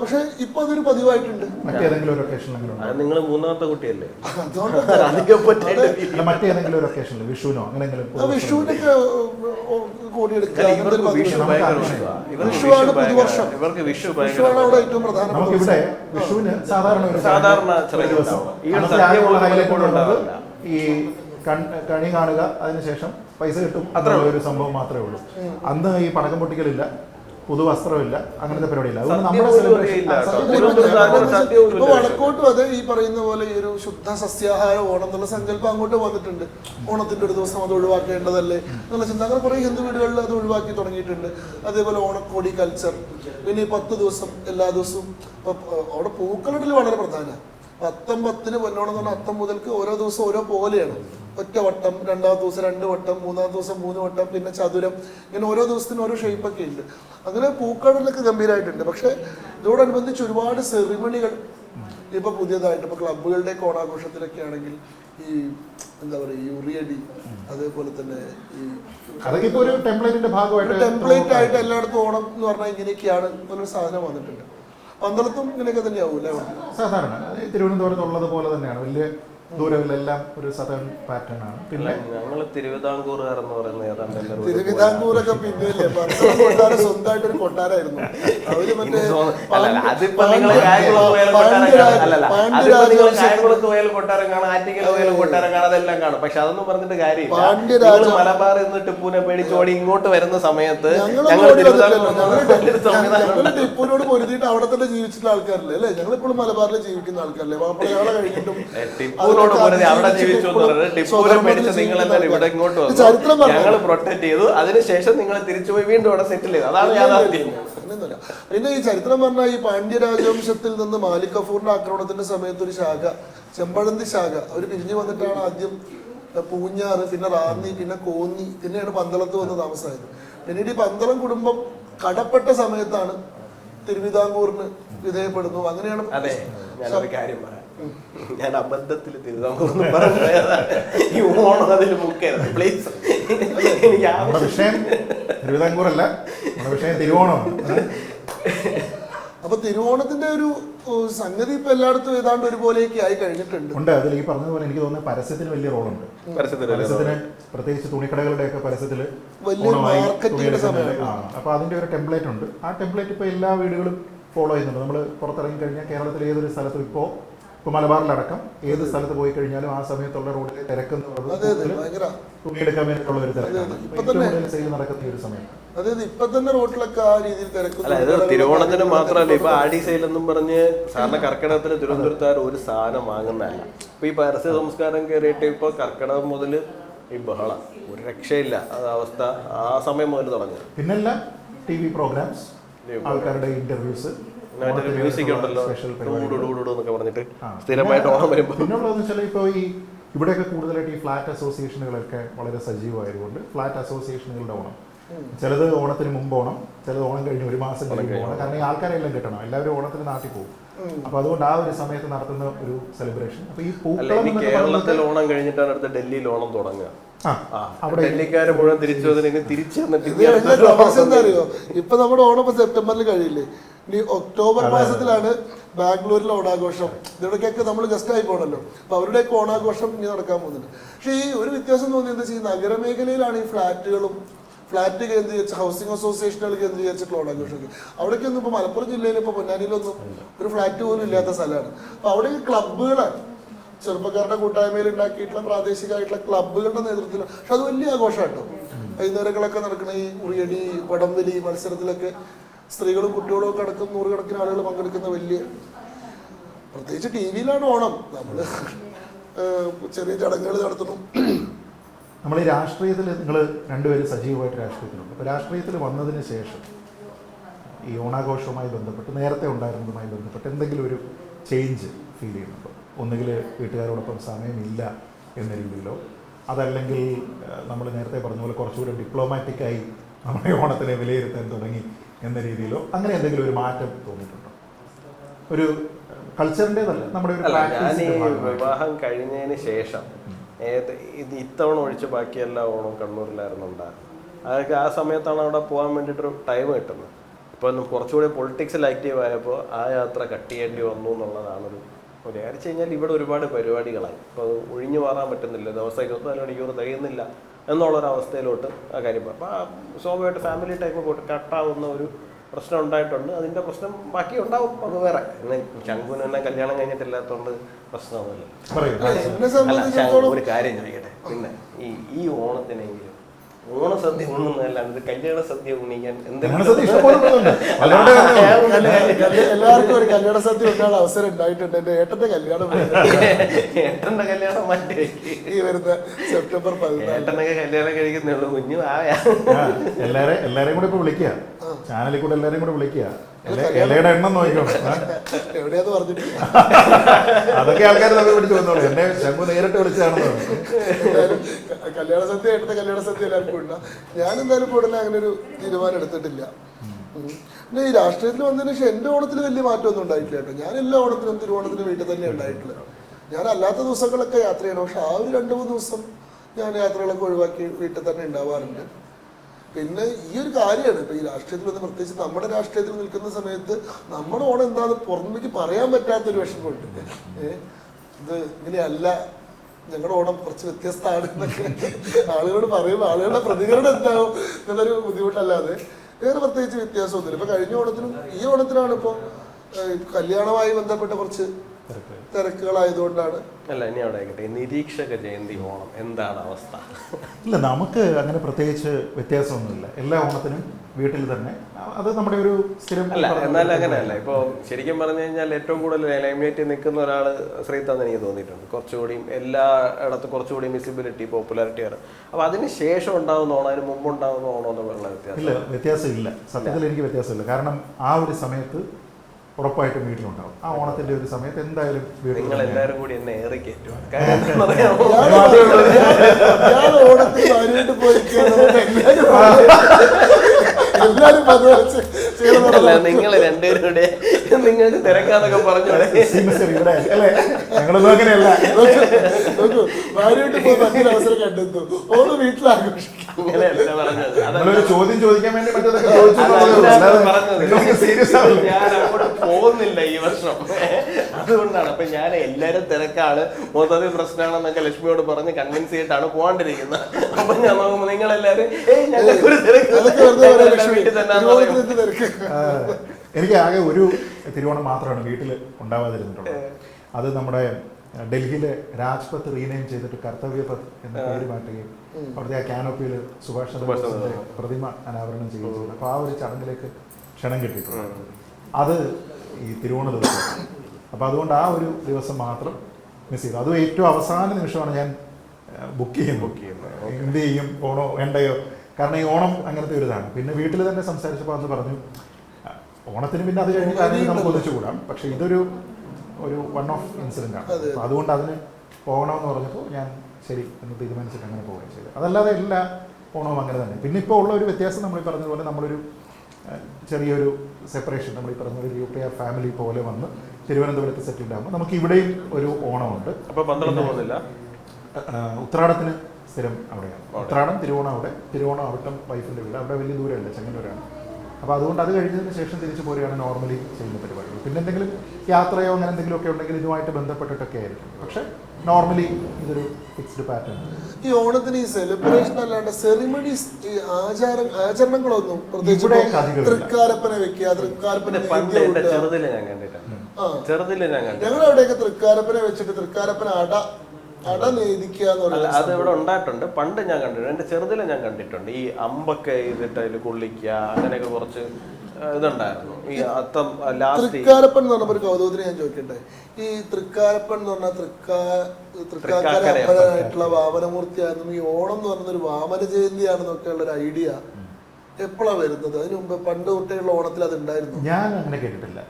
പക്ഷേ ഇപ്പൊ അതൊരു പതിവായിട്ടുണ്ട്. മറ്റേതെങ്കിലും ഒരു ഒക്കേഷനിൽ അങ്ങനെ ഉണ്ടോ? നിങ്ങൾ മൂന്നാമത്തെ കുട്ടിയല്ലേ? മറ്റേതെങ്കിലും ഒരു ഒക്കേഷനിൽ വിഷുവിനോ അങ്ങനെയെങ്കിലും വിഷുവിനൊക്കെ ഇവർക്ക് വിഷു ദിവസം. വിഷുവിന് സാധാരണ സാധാരണ ദിവസം. ഈ കണി കാണുക അതിനുശേഷം പൈസ കിട്ടും അത്ര ഒരു സംഭവം മാത്രമേ ഉള്ളൂ. അന്ന് ഈ പടക്കം പൊട്ടിക്കലില്ല പുതുവസ്ത്രമില്ല അങ്ങനത്തെ പരിപാടിയില്ല. ഇപ്പൊ. വടക്കോട്ടും അതെ ഈ പറയുന്ന പോലെ ഈ ഒരു ശുദ്ധ സസ്യാഹാര ഓണം എന്നുള്ള സങ്കല്പം അങ്ങോട്ട് വന്നിട്ടുണ്ട്. ഓണത്തിന്റെ ഒരു ദിവസം അത് ഒഴിവാക്കേണ്ടതല്ലേ? എന്നുള്ള ചിന്ത. അങ്ങനെ കുറെ ഹിന്ദു വീടുകളിൽ അത് ഒഴിവാക്കി തുടങ്ങിയിട്ടുണ്ട്. അതേപോലെ ഓണക്കോടി കൾച്ചർ പിന്നെ ഈ പത്ത് ദിവസം എല്ലാ ദിവസവും അവിടെ പൂക്കളിടൽ വളരെ പ്രധാനമാണ് അത്തം പത്തിന് പൊന്നോണം എന്ന് പറഞ്ഞാൽ അത്തം മുതൽക്ക് ഓരോ ദിവസം ഓരോ പോലെയാണ്. ഒറ്റ വട്ടം രണ്ടാമത്തെ ദിവസം രണ്ട് വട്ടം മൂന്നാമത്തെ ദിവസം മൂന്ന് വട്ടം പിന്നെ ചതുരം ഇങ്ങനെ ഓരോ ദിവസത്തിനും ഓരോ ഷേപ്പൊക്കെ ഉണ്ട്. അങ്ങനെ പൂക്കടലൊക്കെ ഗംഭീരമായിട്ടുണ്ട് പക്ഷേ ഇതോടനുബന്ധിച്ച് ഒരുപാട് സെറിമണികൾ ഇപ്പൊ പുതിയതായിട്ട് ഇപ്പൊ ക്ലബുകളുടെ ഓണാഘോഷത്തിലൊക്കെ ആണെങ്കിൽ ഈ എന്താ പറയുക ഈ ഉറിയടി അതേപോലെ തന്നെ ഈ ടെംപ്ലേറ്റ് ആയിട്ട് എല്ലായിടത്തും ഓണം എന്ന് പറഞ്ഞാൽ ഇങ്ങനെയൊക്കെയാണ് ഒരു സാധനം വന്നിട്ടുണ്ട്. പന്തളത്തും ഇങ്ങനെയൊക്കെ തന്നെയാവും അല്ലേ? സാധാരണ. തിരുവനന്തപുരത്തുള്ളത് പോലെ തന്നെയാണ്. വലിയ ദൂരമില്ലെല്ലാം ഒരു സതേൺ പാറ്റേൺ ആണ്. പിന്നെ ഞങ്ങൾ തിരുവിതാംകൂറുകാർ എന്ന് പറയുന്ന ഏതാണ്ട്. തിരുവിതാംകൂറൊക്കെ പിന്നെയല്ലേ കൊട്ടാരം സ്വന്തമായിട്ട് ഒരു കൊട്ടാരായിരുന്നു. അവർ മറ്റേ കൊട്ടാരം കാണാം. കൊട്ടാരം അതെല്ലാം പക്ഷെ അതൊന്നും പറഞ്ഞിട്ട് കാര്യമില്ല. നിന്ന് ടിപ്പുവിനെ പേടിച്ചോടി ഇങ്ങോട്ട് വരുന്ന സമയത്ത് ഞങ്ങൾ തിരുവിതാംകൂർ സംവിധാനം പൊരുതിയിട്ട് അവിടെ തന്നെ ജീവിച്ചിട്ടുള്ള ആൾക്കാരല്ലേ? അല്ലേ? ഞങ്ങൾ ഇപ്പോഴും മലബാറിൽ ജീവിക്കുന്ന ആൾക്കാരല്ലേ? മാപ്പിളയാളെ കഴിഞ്ഞിട്ടും ഏ, ടിപ്പുവിനോട് പറഞ്ഞത് അവിടെ ജീവിച്ചു എന്ന് പറഞ്ഞത് ടിപ്പുവിനെ പേടിച്ച് നിങ്ങളെല്ലാം ഇവിടെ ഇങ്ങോട്ട് ചരിത്രം വന്നു. ഞങ്ങൾ പറഞ്ഞു പ്രൊട്ടക്ട് ചെയ്തു. അതിനുശേഷം നിങ്ങൾ തിരിച്ചു പോയി വീണ്ടും അവിടെ സെറ്റിൽ ചെയ്തു. അതാണ് യാഥാർത്ഥ്യം. പിന്നെ ഈ ചരിത്രം പറഞ്ഞാൽ ഈ പാണ്ഡ്യ രാജവംശത്തിൽ നിന്ന് മാലിക് കഫൂറിന്റെ ആക്രമണത്തിന്റെ സമയത്ത് ഒരു ശാഖ ചെമ്പഴന്തി ശാഖ അവർ പിരിഞ്ഞു വന്നിട്ടാണ് ആദ്യം പൂഞ്ഞാറ് പിന്നെ റാന്നി പിന്നെ കോന്നി പിന്നെയാണ് പന്തളത്ത് വന്ന് താമസമായത് പിന്നീട് ഈ പന്തളം കുടുംബം കടപ്പെട്ട സമയത്താണ് തിരുവിതാംകൂറിന് വിധേയപ്പെടുന്നു. അങ്ങനെയാണ് അതെ. ഞാനൊരു കാര്യം പറയാം. ഞാൻ അബദ്ധത്തിൽ ഈ ഓണം അതിൽ മുക്കരുത് പ്ലീസ് എനിക്ക് നമ്മുടെ വിഷയം നമ്മുടെ വിഷയം തിരുവോണമാണ് അപ്പൊ തിരുവോണത്തിന്റെ ഒരു സംഗതി ഇപ്പൊ എല്ലായിടത്തും ഏതാണ്ട് ഒരുപോലെയൊക്കെ ആയി കഴിഞ്ഞിട്ടുണ്ട്. ഉണ്ട്. അതിൽ ഈ പറഞ്ഞതുപോലെ എനിക്ക് തോന്നുന്നത് പരസ്യത്തിന് വലിയ റോളുണ്ട്. പരസ്യത്തിന് പ്രത്യേകിച്ച് തുണിക്കടകളുടെ ഒക്കെ പരസ്യത്തിൽ വലിയ മാർക്കറ്റിംഗിന്റെ സമയമാണ്. അപ്പൊ അതിന്റെ ഒരു ടെംപ്ലേറ്റ് ഉണ്ട്. ആ ടെംപ്ലേറ്റ് ഇപ്പൊ എല്ലാ വീടുകളും ഫോളോ ചെയ്യുന്നുണ്ട്. നമ്മൾ പുറത്തിറങ്ങി കഴിഞ്ഞാൽ കേരളത്തിലെ ഏതൊരു സ്ഥലത്തും ഇപ്പോൾ ഇപ്പൊ മലബാറിലടക്കം ഏത് സ്ഥലത്ത് പോയി കഴിഞ്ഞാലും ആ സമയത്തുള്ള റോഡിലെ തിരക്കെന്ന് പറയുന്നത് തുണിയെടുക്കാൻ വേണ്ടിയിട്ടുള്ള ഒരു തിരക്കാണ്. സെയിൽ നടക്കുന്ന ഒരു സമയം. അതായത് ഇപ്പൊ തന്നെ റോഡിലൊക്കെ ആ രീതിയിൽ തിരക്കും തിരുവോണത്തിന് മാത്രമല്ല ഇപ്പൊ ആടി സെയിൽ എന്നും പറഞ്ഞ് സാറിന് കർക്കിടകത്തിന് തിരുവനന്തപുരത്താർ ഒരു സാധനം വാങ്ങുന്നതല്ല. ഇപ്പൊ ഈ പരസ്യ സംസ്കാരം കയറിയിട്ട് ഇപ്പൊ കർക്കിടകം മുതൽ ഈ ബഹളം. ഒരു രക്ഷയില്ല. അത് അവസ്ഥ ആ സമയം മുതൽ തുടങ്ങി. പിന്നല്ല ടി വി പ്രോഗ്രാംസ് ആൾക്കാരുടെ ഇന്റർവ്യൂസ് മറ്റൊരു മ്യൂസിക് ഉണ്ടല്ലോ സ്പെഷ്യൽ ഡൂഡു ഡൂഡു എന്നൊക്കെ പറഞ്ഞിട്ട് സ്ഥിരമായിട്ട് ഓണം വരുമ്പോൾ പിന്നുള്ളതെന്ന് വെച്ചാൽ ഇപ്പോൾ ഈ ഇവിടെയൊക്കെ കൂടുതലായിട്ട് ഈ ഫ്ലാറ്റ് അസോസിയേഷനുകളൊക്കെ വളരെ സജീവമായതുകൊണ്ട് ഫ്ലാറ്റ് അസോസിയേഷനുകളുടെ ഓണം. ചിലത് ഓണത്തിന് മുമ്പ് ഓണം ചിലത് ഓണം കഴിഞ്ഞ് ഒരു മാസം കഴിഞ്ഞ്. ഓണം. കാരണം ഈ ആൾക്കാരെല്ലാം കിട്ടണം. എല്ലാവരും ഓണത്തിന് നാട്ടിൽ പോകും. അപ്പൊ അതുകൊണ്ട് ആ ഒരു സമയത്ത് നടത്തുന്ന ഒരു സെലിബ്രേഷൻ അപ്പൊ ഈ പൂക്കളം കേരളത്തിൽ ഓണം കഴിഞ്ഞിട്ടാണ് അടുത്ത ഡൽഹിയിൽ ഓണം തുടങ്ങുക. അവിടെ ഡൽഹിക്കാര് മുഴുവൻ തിരിച്ചു വന്നിട്ട് വന്നിട്ട് ഇപ്പൊ നമ്മുടെ ഓണം ഇപ്പൊ സെപ്റ്റംബറിൽ കഴിയില്ലേ? ഇനി ഒക്ടോബർ മാസത്തിലാണ് ബാംഗ്ലൂരിലെ ഓണാഘോഷം. ഇവിടേക്കൊക്കെ നമ്മൾ ഗസ്റ്റ് ആയി പോകണല്ലോ അപ്പൊ അവരുടെയൊക്കെ ഓണാഘോഷം ഇനി നടക്കാൻ പോകുന്നുണ്ട്. പക്ഷേ ഈ ഒരു വ്യത്യാസം തോന്നിയെന്ന് വെച്ചാൽ ഈ നഗരമേഖലയിലാണ് ഈ ഫ്ലാറ്റുകളും ഫ്ലാറ്റ് കേന്ദ്രീകരിച്ച് ഹൗസിംഗ് അസോസിയേഷനുകൾ കേന്ദ്രീകരിച്ചിട്ടുള്ള ഓണാഘോഷമൊക്കെ. അവിടേക്കൊന്നും ഇപ്പൊ മലപ്പുറം ജില്ലയിൽ ഇപ്പൊ പൊന്നാനിയിലൊന്നും ഒരു ഫ്ലാറ്റ് പോലും ഇല്ലാത്ത സ്ഥലമാണ്. അപ്പൊ അവിടെ ഈ ക്ലബ്ബുകളാണ് ചെറുപ്പക്കാരുടെ കൂട്ടായ്മയിൽ ഉണ്ടാക്കിയിട്ടുള്ള പ്രാദേശികമായിട്ടുള്ള ക്ലബ്ബുകളുടെ നേതൃത്വത്തിൽ പക്ഷെ അത് വലിയ ആഘോഷമാണ് ആഘോഷമാട്ടോ വൈകുന്നേരങ്ങളൊക്കെ നടക്കുന്ന ഈ ഉറിയടി വടംവലി മത്സരത്തിലൊക്കെ സ്ത്രീകളും കുട്ടികളും ഒക്കെ അടക്കം നൂറുകണക്കിന് ആളുകൾ പങ്കെടുക്കുന്ന വലിയ പ്രത്യേകിച്ച് ടി വിയിലാണ് ഓണം. നമ്മൾ ചെറിയ ചടങ്ങുകൾ നടത്തുന്നു. നമ്മൾ ഈ രാഷ്ട്രീയത്തിൽ നിങ്ങൾ രണ്ടുപേരും സജീവമായിട്ട് രാഷ്ട്രീയത്തിലുണ്ട്. അപ്പോൾ രാഷ്ട്രീയത്തിൽ വന്നതിന് ശേഷം ഈ ഓണാഘോഷവുമായി ബന്ധപ്പെട്ട് നേരത്തെ ഉണ്ടായിരുന്നതുമായി ബന്ധപ്പെട്ട് എന്തെങ്കിലും ഒരു ചേഞ്ച് ഫീൽ ചെയ്യുന്നുണ്ടോ? ഒന്നുകിൽ വീട്ടുകാരോടൊപ്പം സമയമില്ല എന്ന രീതിയിലോ അതല്ലെങ്കിൽ നമ്മൾ നേരത്തെ പറഞ്ഞ പോലെ കുറച്ചുകൂടി ഡിപ്ലോമാറ്റിക്കായി നമ്മുടെ ഓണത്തിനെ വിലയിരുത്താൻ തുടങ്ങി. എന്ന രീതിയിലോ അങ്ങനെ എന്തെങ്കിലും ഒരു മാറ്റം തോന്നിയിട്ടുണ്ടോ? ഒരു കൾച്ചറിന്റെതല്ല നമ്മുടെ ഒരു വിവാഹം കഴിഞ്ഞതിന് ശേഷം ഏത് ഇത് ഇത്തവണ ഒഴിച്ച് ബാക്കിയെല്ലാം ഓണം കണ്ണൂരിലായിരുന്നു ഉണ്ടാകുന്നത് അതൊക്കെ ആ സമയത്താണ് അവിടെ പോകാൻ വേണ്ടിയിട്ടൊരു ടൈം കിട്ടുന്നത്. ഇപ്പം കുറച്ചുകൂടി പൊളിറ്റിക്സിൽ ആക്റ്റീവ് ആയപ്പോൾ ആ യാത്ര കട്ട് ചെയ്യേണ്ടി വന്നു എന്നുള്ളതാണ് ഒരു കാര്യം. കഴിഞ്ഞാൽ ഇവിടെ ഒരുപാട് പരിപാടികളായി. ഇപ്പോൾ ഒഴിഞ്ഞു മാറാൻ പറ്റുന്നില്ല. ദിവസം ഇരുപത്തിനാല് മണിക്കൂർ തികയുന്നില്ല. എന്നുള്ളൊരവസ്ഥയിലോട്ട് ആ കാര്യം അപ്പോൾ ആ സ്വാഭാവികമായിട്ട് ഫാമിലി ടൈപ്പ് പോയിട്ട് കട്ടാവുന്ന ഒരു പ്രശ്നം ഉണ്ടായിട്ടുണ്ട്. അതിന്റെ പ്രശ്നം ബാക്കി ഉണ്ടാവും. അത് വേറെ. ശങ്കുവിന് തന്നെ കല്യാണം കഴിഞ്ഞിട്ടില്ലാത്തതുകൊണ്ട് പ്രശ്നമൊന്നുമില്ല ഒരു കാര്യം ചോദിക്കട്ടെ. പിന്നെ ഈ ഈ ഓണത്തിനെങ്കിലും ഓണസദ്യ ഉണ്ണുന്നതല്ലാണ്ട് അത് കല്യാണ സദ്യ ഉണ്ണിക്കാൻ എല്ലാവർക്കും ഒരു കല്യാണ സദ്യ ഉണ്ടാകാൻ അവസരം ഉണ്ടായിട്ടുണ്ട്. എന്റെ ഏട്ടന്റെ കല്യാണം ഏട്ടന്റെ കല്യാണം മറ്റേ. ഈ വരുന്ന സെപ്റ്റംബർ പതിനാല്. ഏട്ടനൊക്കെ കല്യാണം കഴിക്കുന്നുള്ളൂ കുഞ്ഞു ആയാ ആ, എല്ലാരെ എല്ലാരെയും കൂടെ ഇപ്പൊ വിളിക്കുക. ചാനലിൽ കൂടെ എല്ലാരെയും കൂടെ വിളിക്കുക. ഇലയുടെ എണ്ണം നോക്കിക്കോ. എവിടെയാന്ന് അതൊക്കെ ആൾക്കാർ തമ്മിൽ പിടിച്ച് വന്നോളൂ. എന്നെ ശംഭു നേരിട്ട് വിളിച്ചതാണെന്ന് കല്യാണ സദ്യ എടുത്ത കല്യാണ സദ്യ എല്ലാവർക്കും ഉണ്ട ഞാൻ എന്തായാലും കൂടുതൽ അങ്ങനെ ഒരു തീരുമാനം എടുത്തിട്ടില്ല. പിന്നെ ഈ രാഷ്ട്രീയത്തിൽ വന്നതിന് ശേഷം എന്റെ ഓണത്തിൽ വലിയ മാറ്റമൊന്നും ഉണ്ടായിട്ടില്ല കേട്ടോ. ഞാൻ എല്ലാ ഓണത്തിനും തിരുവോണത്തിനും വീട്ടിൽ തന്നെ ഉണ്ടായിട്ടുള്ളത്. ഞാൻ അല്ലാത്ത ദിവസങ്ങളൊക്കെ യാത്ര ചെയ്യണം. പക്ഷെ ആ ഒരു രണ്ട് മൂന്ന് ദിവസം ഞാൻ യാത്രകളൊക്കെ ഒഴിവാക്കി വീട്ടിൽ തന്നെ ഉണ്ടാവാറുണ്ട്. പിന്നെ ഈ ഒരു കാര്യമാണ്. ഇപ്പൊ ഈ രാഷ്ട്രീയത്തിൽ വന്ന് പ്രത്യേകിച്ച് നമ്മുടെ രാഷ്ട്രീയത്തിൽ നിൽക്കുന്ന സമയത്ത് നമ്മുടെ ഓണം എന്താന്ന് പുറമേക്ക് പറയാൻ പറ്റാത്തൊരു വിഷമമുണ്ട്. ഇത് ഇങ്ങനെയല്ല. ഞങ്ങളുടെ ഓണം കുറച്ച് വ്യത്യസ്തമാണ് ആളുകളോട് പറയുമ്പോൾ ആളുകളുടെ പ്രതികരണം എന്താവും എന്നൊരു ബുദ്ധിമുട്ടല്ലാതെ വേറെ പ്രത്യേകിച്ച് വ്യത്യാസമൊന്നുമില്ല. ഇപ്പൊ കഴിഞ്ഞ ഓണത്തിനും ഈ ഓണത്തിനാണ് ഇപ്പോൾ കല്യാണമായി ബന്ധപ്പെട്ട കുറച്ച് തിരക്കുകളായതുകൊണ്ടാണ്. അല്ല ഇനി അവിടെ ആയിക്കട്ടെ. നിരീക്ഷക ജയന്തി ഓണം എന്താണ് അവസ്ഥ? ഇല്ല നമുക്ക് അങ്ങനെ പ്രത്യേകിച്ച് വ്യത്യാസമൊന്നുമില്ല. എല്ലാ ഓണത്തിനും വീട്ടിൽ തന്നെ. അത് നമ്മുടെ ഒരു സ്ഥിരം അല്ല എന്നാൽ അങ്ങനെയല്ല. ഇപ്പൊ ശരിക്കും പറഞ്ഞു കഴിഞ്ഞാൽ ഏറ്റവും കൂടുതൽ ലൈംലൈറ്റ് നിൽക്കുന്ന ഒരാൾ ശ്രീത്താന്ന് എനിക്ക് തോന്നിയിട്ടുണ്ട്. കുറച്ചുകൂടിയും എല്ലാ ഇടത്തും കുറച്ചുകൂടി വിസിബിലിറ്റി പോപ്പുലാരിറ്റി ആണ്. അപ്പോൾ അതിന് ശേഷം ഉണ്ടാവുന്ന ഓണം അതിന് മുമ്പ് ഉണ്ടാകുന്ന ഓണം എന്നുള്ള വ്യത്യാസം ഇല്ല വ്യത്യാസമില്ല. സത്യത്തിൽ എനിക്ക് വ്യത്യാസമില്ല. കാരണം ആ ഒരു സമയത്ത് ഉറപ്പായിട്ടും വീട്ടിലുണ്ടാവും. ആ ഓണത്തിന്റെ ഒരു സമയത്ത് എന്തായാലും നിങ്ങൾ എല്ലാവരും കൂടി എന്നെ ഏറി കയറ്റുവാണ് അല്ല നിങ്ങൾ രണ്ടുപേരും നിങ്ങൾക്ക് തിരക്കാന്നൊക്കെ പറഞ്ഞോടെ സിംസർ ഇവിടെ അല്ലേ? ഞങ്ങളൊന്നും അങ്ങനെയല്ല. നോക്കൂ ഭാര്യയായിട്ട് പോയി മറ്റൊരു അവസരം കണ്ടെത്തും. ഓണം വീട്ടിലാഘോഷിക്കും. അങ്ങനെയല്ല പറഞ്ഞത്. നമ്മളൊരു ചോദ്യം ചോദിക്കാൻ വേണ്ടി മറ്റേതൊക്കെ ചോദിച്ചു അതല്ല എന്നുള്ളതേ ഉള്ളൂ. അല്ലാതെ പറഞ്ഞത്. നിങ്ങൾക്ക് സീരിയസ് ആവില്ല ഞാൻ അങ്ങോട്ട് പോകുന്നില്ല ഈ വർഷം. അതുകൊണ്ടാണ് അപ്പൊ ഞാൻ എല്ലാരും തിരക്കാണ്. മൊത്തത്തിൽ പ്രശ്നമാണെന്നൊക്കെ ലക്ഷ്മിയോട് പറഞ്ഞ് കൺവിൻസ് ചെയ്തിട്ടാണ് പോകാണ്ടിരിക്കുന്നത് അപ്പൊ ഞാൻ നോക്കുമ്പോ നിങ്ങൾ എല്ലാരും എനിക്ക് ആകെ ഒരു തിരുവോണം മാത്രമാണ് വീട്ടിൽ ഉണ്ടാവാതിരുന്നിട്ടുള്ളത്. അത് നമ്മുടെ ഡൽഹിയിലെ രാജ്പത്ത് റീനെയിം ചെയ്തിട്ട് കർത്തവ്യപത് എന്ന പേര് മാറ്റുകയും അവിടുത്തെ ആ കാനോപ്പിയിൽ സുഭാഷ് സുഭാഷ് ചന്ദ്ര. ചന്ദ്രബോസിന്റെ പ്രതിമ അനാവരണം ചെയ്യുകയും അപ്പൊ അപ്പോൾ ആ ഒരു ചടങ്ങിലേക്ക് ക്ഷണം കിട്ടിയിട്ടുണ്ട്. അത് ഈ തിരുവോണ ദിവസം അപ്പോൾ അതുകൊണ്ട് ആ ഒരു ദിവസം മാത്രം മിസ് ചെയ്തു. അതും ഏറ്റവും അവസാന നിമിഷമാണ് ഞാൻ ബുക്ക് ചെയ്യുന്നത്. ബുക്ക് ചെയ്യുന്നത്. എന്ത് ചെയ്യും? ഓണോ വേണ്ടയോ? കാരണം ഈ ഓണം അങ്ങനത്തെ ഒരു ഇതാണ്. പിന്നെ വീട്ടിൽ തന്നെ സംസാരിച്ചപ്പോൾ അത് പറഞ്ഞു ഓണത്തിന് പിന്നെ അത് കഴിഞ്ഞ് കാര്യങ്ങൾ നമുക്ക് ഒന്നിച്ചുകൂടാം. പക്ഷെ ഇതൊരു ഒരു വൺ ഓഫ് ഇൻസിഡന്റ് ആണ്. അപ്പോൾ അതുകൊണ്ട് അതിന് പോകണമെന്ന് പറഞ്ഞപ്പോൾ ഞാൻ ശരി എന്ന് തീരുമാനിച്ചിട്ട് അങ്ങനെ പോവുകയും ചെയ്തു. അതല്ലാതെ എല്ലാ ഓണവും അങ്ങനെ തന്നെ. പിന്നെ ഇപ്പോൾ ഉള്ള ഒരു വ്യത്യാസം നമ്മൾ പറഞ്ഞതുപോലെ നമ്മളൊരു ചെറിയൊരു സെപ്പറേഷൻ നമ്മൾ ഈ പറഞ്ഞ ഒരു ന്യൂക്ലിയർ ഫാമിലി പോലെ വന്ന് തിരുവനന്തപുരത്ത് സെറ്റിൽഡ് ആകുമ്പോൾ നമുക്ക് ഇവിടെയും ഒരു ഓണമുണ്ട്. അപ്പോൾ പന്ത്രണ്ട് പോകുന്നില്ല ഉത്രാടത്തിന് സ്ഥിരം അവിടെയാണ്. ഉത്രാടം തിരുവോണം അവിടെ. തിരുവോണം അവിട്ടം വൈഫിന്റെ വീട്. അവിടെ വലിയ ദൂരമല്ല ചെങ്ങന്നൂരാണ്. അപ്പോൾ അതുകൊണ്ട് അത് കഴിഞ്ഞതിന് ശേഷം തിരിച്ചു പോരുകയാണ് നോർമലി ചെയ്യുന്ന പരിപാടികൾ. പിന്നെ എന്തെങ്കിലും യാത്രയോ അങ്ങനെ എന്തെങ്കിലും ഒക്കെ ഉണ്ടെങ്കിൽ ഇതുമായിട്ട് ബന്ധപ്പെട്ടിട്ടൊക്കെ ആയിരിക്കും. പക്ഷേ നോർമലി ഇതൊരു ഫിക്സ്ഡ് പാറ്റേൺ ഈ ഓണത്തിന് ഈ സെലിബ്രേഷൻ അല്ലാണ്ട് സെറിമണീസ് ഈ ആചാര ആചരണങ്ങളൊന്നും പ്രത്യേകിച്ച്. തൃക്കാലപ്പന വെക്കുക തൃക്കാലപ്പന ഞാൻ ആ. ചെറുതിലെ ഞാൻ ഞങ്ങൾ അവിടെയൊക്കെ തൃക്കാരപ്പനെ വെച്ചിട്ട് തൃക്കാലപ്പന അട അട നേദിക്കുക എന്ന് അല്ല പറയുന്നത് അത് ഇവിടെ ഉണ്ടായിട്ടുണ്ട്. പണ്ട് ഞാൻ കണ്ടിട്ടുണ്ട്. എന്റെ ചെറുതിലെ ഞാൻ കണ്ടിട്ടുണ്ട്. ഈ അമ്പൊക്കെ ഇതിട്ട് അതിൽ കൊള്ളിക്കുക അങ്ങനെയൊക്കെ കുറച്ച് ഇതുണ്ടായിരുന്നു. ഈ അത്തം ലാസ്റ്റ് തൃക്കാലപ്പൻ എന്ന് പറഞ്ഞ ഒരു കൗതുകത്തിന് ഞാൻ ചോദിക്കട്ടെ? ഈ തൃക്കാലപ്പൻ എന്ന് പറഞ്ഞ തൃക്കാ തൃക്കാക്കര അപ്പനായിട്ടുള്ള വാമനമൂർത്തിയാണെന്നും ഈ ഓണം എന്ന് പറയുന്ന ഒരു വാമന ജയന്തി ഉള്ള ഒരു ഐഡിയ. എപ്പോഴാണ് വരുന്നത്? അതിന് മുമ്പ് പണ്ട് തൊട്ടേയുള്ള ഓണത്തിൽ അത് ഉണ്ടായിരുന്നു. ഞാൻ അങ്ങനെ കേട്ടിട്ടില്ല.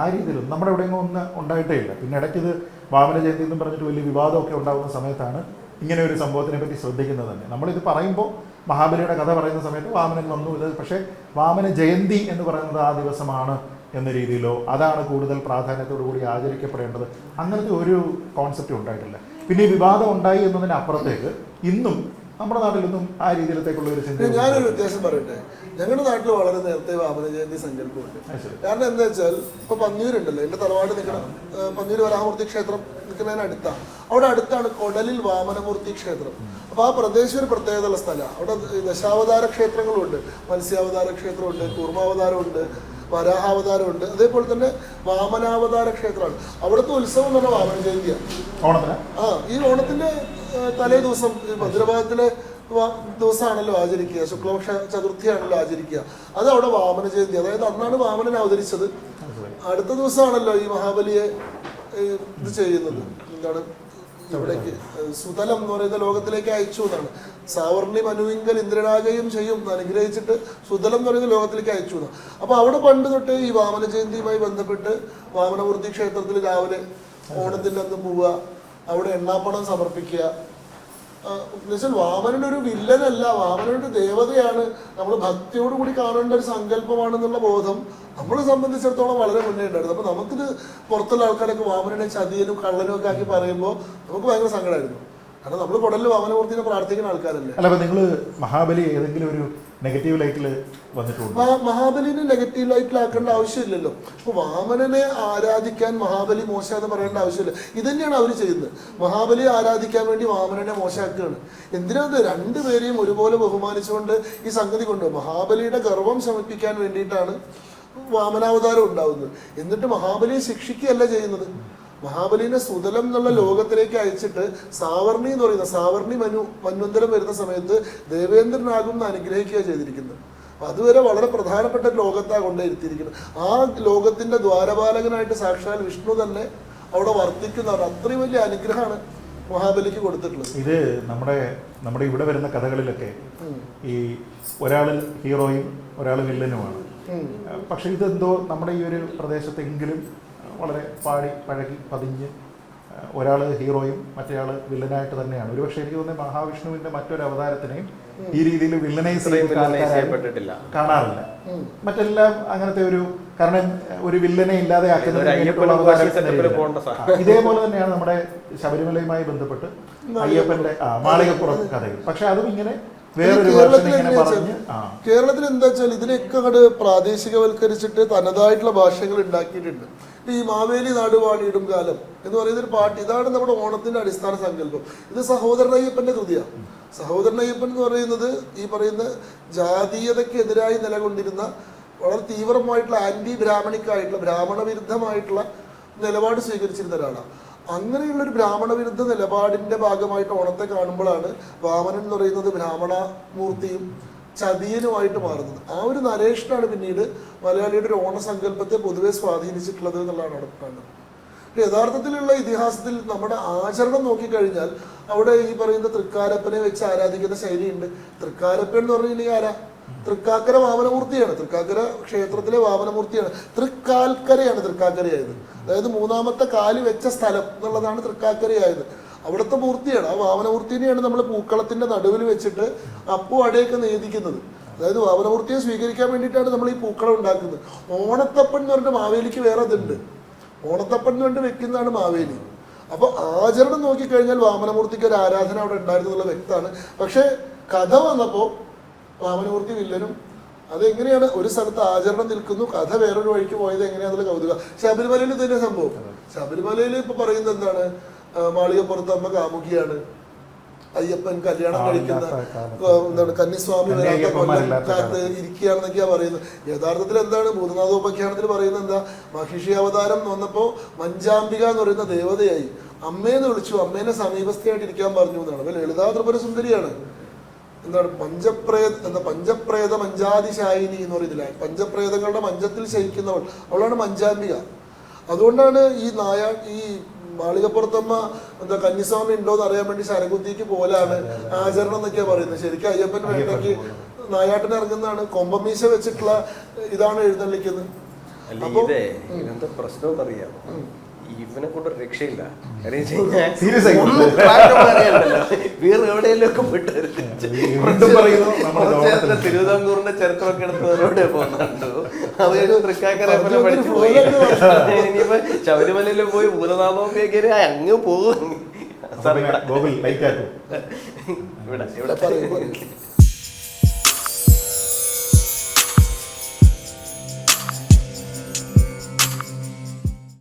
ആ രീതിയിലും നമ്മുടെ എവിടെയെങ്കിലും ഒന്ന് ഉണ്ടായിട്ടേ ഇല്ല. പിന്നെ ഇടയ്ക്ക് ഇത് വാമന ജയന്തി എന്നും പറഞ്ഞിട്ട് വലിയ വിവാദമൊക്കെ ഉണ്ടാകുന്ന സമയത്താണ് ഇങ്ങനെ ഒരു സംഭവത്തിനെ പറ്റി ശ്രദ്ധിക്കുന്നത് തന്നെ. നമ്മളിത് പറയുമ്പോൾ മഹാബലിയുടെ കഥ പറയുന്ന സമയത്ത് വാമനൻ വന്നു ഇത് പക്ഷേ വാമന ജയന്തി എന്ന് പറയുന്നത് ആ ദിവസമാണ് എന്ന രീതിയിലോ അതാണ് കൂടുതൽ പ്രാധാന്യത്തോടു കൂടി ആചരിക്കപ്പെടേണ്ടത് അങ്ങനത്തെ ഒരു കോൺസെപ്റ്റ് ഉണ്ടായിട്ടില്ല. പിന്നെ ഈ വിവാദം ഉണ്ടായി എന്നതിന് അപ്പുറത്തേക്ക് ഇന്നും നമ്മുടെ നാട്ടിലൊന്നും ആ രീതിയിലത്തേക്കുള്ള ഒരു ചിന്ത ഞാനൊരു വ്യത്യാസം പറയട്ടെ. ഞങ്ങളുടെ നാട്ടിൽ വളരെ നേരത്തെ വാമന ജയന്തി സങ്കല്പമുണ്ട്. കാരണം എന്താ വെച്ചാൽ ഇപ്പൊ പന്നിയൂരുണ്ടല്ലോ എന്റെ തറവാട് നിൽക്കണം പന്നിയൂർ വരാമൂർത്തി ക്ഷേത്രം നിൽക്കുന്നതിന് അടുത്താണ്. അവിടെ അടുത്താണ് കൊടലിൽ വാമനമൂർത്തി ക്ഷേത്രം. അപ്പൊ ആ പ്രദേശം ഒരു പ്രത്യേകതയുള്ള സ്ഥലമാണ്. അവിടെ ദശാവതാര ക്ഷേത്രങ്ങളുണ്ട്. മത്സ്യാവതാര ക്ഷേത്രമുണ്ട് കൂർമാവതാരമുണ്ട് വരാഹാവതാരമുണ്ട്. അതേപോലെ തന്നെ വാമനാവതാര ക്ഷേത്രമാണ്. അവിടുത്തെ ഉത്സവം എന്ന് പറഞ്ഞാൽ വാമന ജയന്തിയാണ് ആ ഈ ഓണത്തിന്റെ തലേ ദിവസം ഭദ്രഭാഗത്തിലെ ദിവസമാണല്ലോ ആചരിക്കുക. ശുക്ലപക്ഷ ചതുർത്ഥിയാണല്ലോ ആചരിക്കുക. അത് അവിടെ വാമന ജയന്തി അതായത് അന്നാണ് വാമനൻ അവതരിച്ചത്. അടുത്ത ദിവസമാണല്ലോ ഈ മഹാബലിയെ ഇത് ചെയ്യുന്നത്. എന്താണ്? ഇവിടേക്ക് സുതലം എന്ന് പറയുന്ന ലോകത്തിലേക്ക് അയച്ചു എന്നാണ്. സാവർണി മനുവിങ്കൽ ഇന്ദ്രനാകയും ചെയ്യും. അനുഗ്രഹിച്ചിട്ട് സുതലം എന്ന് പറയുന്ന ലോകത്തിലേക്ക് അയച്ചു എന്നാണ്. അപ്പൊ അവിടെ പണ്ട് തൊട്ട് ഈ വാമന ജയന്തിയുമായി ബന്ധപ്പെട്ട് വാമനമൂർത്തി ക്ഷേത്രത്തിൽ രാവിലെ ഓണത്തിൽ അന്ന് പോവുക. അവിടെ എണ്ണാപ്പണം സമർപ്പിക്കുക. എന്നുവെച്ചാൽ ഒരു വില്ലനല്ല. വാമനൻ ഒരു ദേവതയാണ്. നമ്മൾ ഭക്തിയോടുകൂടി കാണേണ്ട ഒരു സങ്കല്പമാണെന്നുള്ള ബോധം നമ്മളെ സംബന്ധിച്ചിടത്തോളം വളരെ മുന്നേ ഉണ്ടായിരുന്നു. അപ്പൊ നമുക്കിത് പുറത്തുള്ള ആൾക്കാരൊക്കെ വാമനെ ചതിയനും കള്ളനും ഒക്കെ ആക്കി പറയുമ്പോൾ നമുക്ക് ഭയങ്കര സങ്കടമായിരുന്നു കാരണം നമ്മൾ കുടലിൽ വാമനമൂർത്തിനെ പ്രാർത്ഥിക്കുന്ന ആൾക്കാരല്ലേ? അല്ല അപ്പൊ നിങ്ങൾ മഹാബലി ഏതെങ്കിലും ഒരു നെഗറ്റീവ് ലൈറ്റിൽ വന്നിട്ടുണ്ട്. മഹാബലിനെ നെഗറ്റീവ് ലൈറ്റിലാക്കേണ്ട ആവശ്യമില്ലല്ലോ. അപ്പൊ വാമനനെ ആരാധിക്കാൻ മഹാബലി മോശം എന്ന് പറയേണ്ട ആവശ്യമില്ല. ഇത് തന്നെയാണ് അവർ ചെയ്യുന്നത്. മഹാബലിയെ ആരാധിക്കാൻ വേണ്ടി വാമനനെ മോശമാക്കുകയാണ് എന്തിനാണ് രണ്ടുപേരെയും ഒരുപോലെ ബഹുമാനിച്ചുകൊണ്ട് ഈ സംഗതി കൊണ്ടുപോകും മഹാബലിയുടെ ഗർവം ശമിപ്പിക്കാൻ വേണ്ടിയിട്ടാണ് വാമനാവതാരം ഉണ്ടാവുന്നത്. എന്നിട്ട് മഹാബലിയെ ശിക്ഷിക്കുകയല്ല ചെയ്യുന്നത്. മഹാബലിനെ സുതലം എന്നുള്ള ലോകത്തിലേക്ക് അയച്ചിട്ട് സാവർണി എന്ന് പറയുന്ന സാവർണി മനു മന്വന്തരം വരുന്ന സമയത്ത് ദേവേന്ദ്രനാകും എന്ന് അനുഗ്രഹിക്കുക ചെയ്തിരിക്കുന്നത്. അതുവരെ വളരെ പ്രധാനപ്പെട്ട ലോകത്താണ് കൊണ്ടേരുത്തിയിരിക്കുന്നത് ആ ലോകത്തിന്റെ ദ്വാരപാലകനായിട്ട് സാക്ഷാൽ വിഷ്ണു തന്നെ അവിടെ വർത്തിക്കുന്നതാണ് അത്രയും വലിയ അനുഗ്രഹമാണ് മഹാബലിക്ക് കൊടുത്തിട്ടുള്ളത്. ഇത് നമ്മുടെ നമ്മുടെ ഇവിടെ വരുന്ന കഥകളിലൊക്കെ ഈ ഒരാൾ ഹീറോയും ഒരാൾ വില്ലനുമാണ്. പക്ഷെ ഇതെന്തോ നമ്മുടെ ഈ ഒരു പ്രദേശത്തെങ്കിലും വളരെ പാടി പഴകി പതിഞ്ഞ് ഒരാൾ ഹീറോയും മറ്റേയാൾ വില്ലനായിട്ട് തന്നെയാണ്. ഒരുപക്ഷെ എനിക്ക് തോന്നുന്നത് മഹാവിഷ്ണുവിന്റെ മറ്റൊരു അവതാരത്തിനെയും ഈ രീതിയിൽ വില്ലനൈസ് ചെയ്യപ്പെട്ടിട്ടില്ല. കാണാറില്ല. മറ്റെല്ലാം അങ്ങനത്തെ ഒരു കാരണം ഒരു വില്ലനെ ഇല്ലാതെ ആക്കുന്ന ഇതേപോലെ തന്നെയാണ് നമ്മുടെ ശബരിമലയുമായി ബന്ധപ്പെട്ട് അയ്യപ്പന്റെ ആ മാളികപ്പുറം കഥകൾ. പക്ഷെ അതും ഇങ്ങനെ കേരളത്തിൽ എന്താ വെച്ചാൽ ഇതിനൊക്കെ അങ്ങോട്ട് പ്രാദേശികവൽക്കരിച്ചിട്ട് തനതായിട്ടുള്ള ഭാഷകൾ ഉണ്ടാക്കിയിട്ടുണ്ട്. ഈ മാവേലി നാടുവാണിയിടും കാലം എന്ന് പറയുന്ന ഒരു പാട്ട്. ഇതാണ് നമ്മുടെ ഓണത്തിന്റെ അടിസ്ഥാന സങ്കല്പം. ഇത് സഹോദരൻ അയ്യപ്പന്റെ കൃതിയാണ് സഹോദരൻ അയ്യപ്പൻ എന്ന് പറയുന്നത് ഈ പറയുന്ന ജാതീയതയ്ക്ക് എതിരായി നിലകൊണ്ടിരുന്ന വളരെ തീവ്രമായിട്ടുള്ള ആന്റി ബ്രാഹ്മണിക്കായിട്ടുള്ള ബ്രാഹ്മണ വിരുദ്ധമായിട്ടുള്ള നിലപാട് സ്വീകരിച്ചിരുന്ന ഒരാളാണ് അങ്ങനെയുള്ള ഒരു ബ്രാഹ്മണ വിരുദ്ധ നിലപാടിന്റെ ഭാഗമായിട്ട് ഓണത്തെ കാണുമ്പോഴാണ് വാമനൻ എന്ന് പറയുന്നത് ബ്രാഹ്മണ മൂർത്തിയും ചതിയനുമായിട്ട് മാറുന്നത്. ആ ഒരു നരേഷനാണ് പിന്നീട് മലയാളിയുടെ ഒരു ഓണസങ്കല്പത്തെ പൊതുവെ സ്വാധീനിച്ചിട്ടുള്ളത് എന്നുള്ളതാണ് അവിടെ കാണുന്നത് യഥാർത്ഥത്തിലുള്ള ഇതിഹാസത്തിൽ നമ്മുടെ ആചരണം നോക്കിക്കഴിഞ്ഞാൽ അവിടെ ഈ പറയുന്ന തൃക്കാരപ്പനെ വെച്ച് ആരാധിക്കുന്ന ശൈലിയുണ്ട്. തൃക്കാരപ്പൻ എന്ന് പറഞ്ഞിട്ടുണ്ടെങ്കിൽ ആരാ? തൃക്കാക്കര വാമനമൂർത്തിയാണ്. തൃക്കാക്കര ക്ഷേത്രത്തിലെ വാമനമൂർത്തിയാണ്. തൃക്കാൽക്കരയാണ് തൃക്കാക്കരയായത്. അതായത് മൂന്നാമത്തെ കാൽ വെച്ച സ്ഥലം എന്നുള്ളതാണ് തൃക്കാക്കരയായത്. അവിടുത്തെ മൂർത്തിയാണ്. ആ വാമനമൂർത്തിനെയാണ് നമ്മൾ പൂക്കളത്തിന്റെ നടുവിൽ വെച്ചിട്ട് അപ്പു അടയൊക്കെ നേദിക്കുന്നത് അതായത് വാമനമൂർത്തിയെ സ്വീകരിക്കാൻ വേണ്ടിയിട്ടാണ് നമ്മൾ ഈ പൂക്കളം ഉണ്ടാക്കുന്നത്. ഓണത്തപ്പൻ എന്ന് പറഞ്ഞിട്ട് മാവേലിക്ക് വേറെ ഇതുണ്ട്. ഓണത്തപ്പൻ എന്ന് പറഞ്ഞിട്ട് വെക്കുന്നതാണ് മാവേലി. അപ്പൊ ആചരണം നോക്കിക്കഴിഞ്ഞാൽ വാമനമൂർത്തിക്ക് ഒരു ആരാധന അവിടെ ഉണ്ടായിരുന്നു എന്നുള്ള വ്യക്തമാണ്. പക്ഷെ കഥ വന്നപ്പോ വാമനമൂർത്തി വില്ലനും അതെങ്ങനെയാണ് ഒരു സ്ഥലത്ത് ആചരണം നിൽക്കുന്നു കഥ വേറൊരു വഴിക്ക് പോയത് എങ്ങനെയാണെന്നുള്ള കൗതുക. ശബരിമലയിൽ തന്നെ സംഭവം. ശബരിമലയിൽ ഇപ്പൊ പറയുന്നത് എന്താണ്? മാളികപ്പുറത്ത് അമ്മ കാമുകിയാണ്. അയ്യപ്പൻ കല്യാണം കഴിക്കുന്ന എന്താണ് കന്നിസ്വാമി കന്നി വരാത്ത കൊല്ലക്കാലത്ത് ഇരിക്കുകയാണെന്നൊക്കെയാ പറയുന്നത്. യഥാർത്ഥത്തിൽ എന്താണ് ഭൂതനാഥോപാഖ്യാനത്തിൽ പറയുന്നത് എന്താ മഹിഷി അവതാരം വന്നപ്പോ മഞ്ചാംബിക എന്ന് പറയുന്ന ദേവതയായി അമ്മേന്ന് വിളിച്ചു. അമ്മേനെ സമീപസ്ഥയായിട്ട് ഇരിക്കാൻ പറഞ്ഞു എന്നാണ്. അപ്പൊ ലളിതാ ത്രിപുര സുന്ദരിയാണ് എന്താണ് പഞ്ചപ്രേത എന്താ പഞ്ചപ്രേത മഞ്ചാതിശായിനി എന്ന് പറയുന്നില്ല? പഞ്ചപ്രേതങ്ങളുടെ മഞ്ചത്തിൽ ശയിക്കുന്നവൾ. അവളാണ് മഞ്ചാംബിക. അതുകൊണ്ടാണ് ഈ നായ ഈ മാളികപ്പുറത്തമ്മ എന്താ കന്നിസ്വാമി ഉണ്ടോ എന്ന് അറിയാൻ വേണ്ടി ശരകുത്തിക്ക് പോലാണ് ആചരണം എന്നൊക്കെയാ പറയുന്നത്. ശരിക്കും അയ്യപ്പൻ വേണ്ടെങ്കിൽ നായാട്ടിന് ഇറങ്ങുന്നതാണ്. കൊമ്പമീശ വെച്ചിട്ടുള്ള ഇതാണ് എഴുന്നള്ളിക്കുന്നത്. അപ്പൊ- ഇതെന്താ പ്രശ്നം അറിയാം ഇവനെ കൊണ്ട് രക്ഷയില്ല. വേറെ എവിടെയെങ്കിലും ഒക്കെ വിട്ട് പറയുന്നു തിരുവിതാംകൂറിന്റെ ചരിത്രമൊക്കെ എടുത്തവരോടെ പോകുന്നുണ്ടോ? അവർ തൃക്കാക്കരപ്പനെ പറഞ്ഞു പഠിച്ചു പോയി. ഇനിയിപ്പോ ശബരിമലയിൽ പോയി ഭൂതനാഥോപയോഗിക്കാൻ അങ്ങ് പോകും. ഇവിടെ ഇവിടെ ഇവിടെ ഇവിടെ പറയൂ പറയൂ.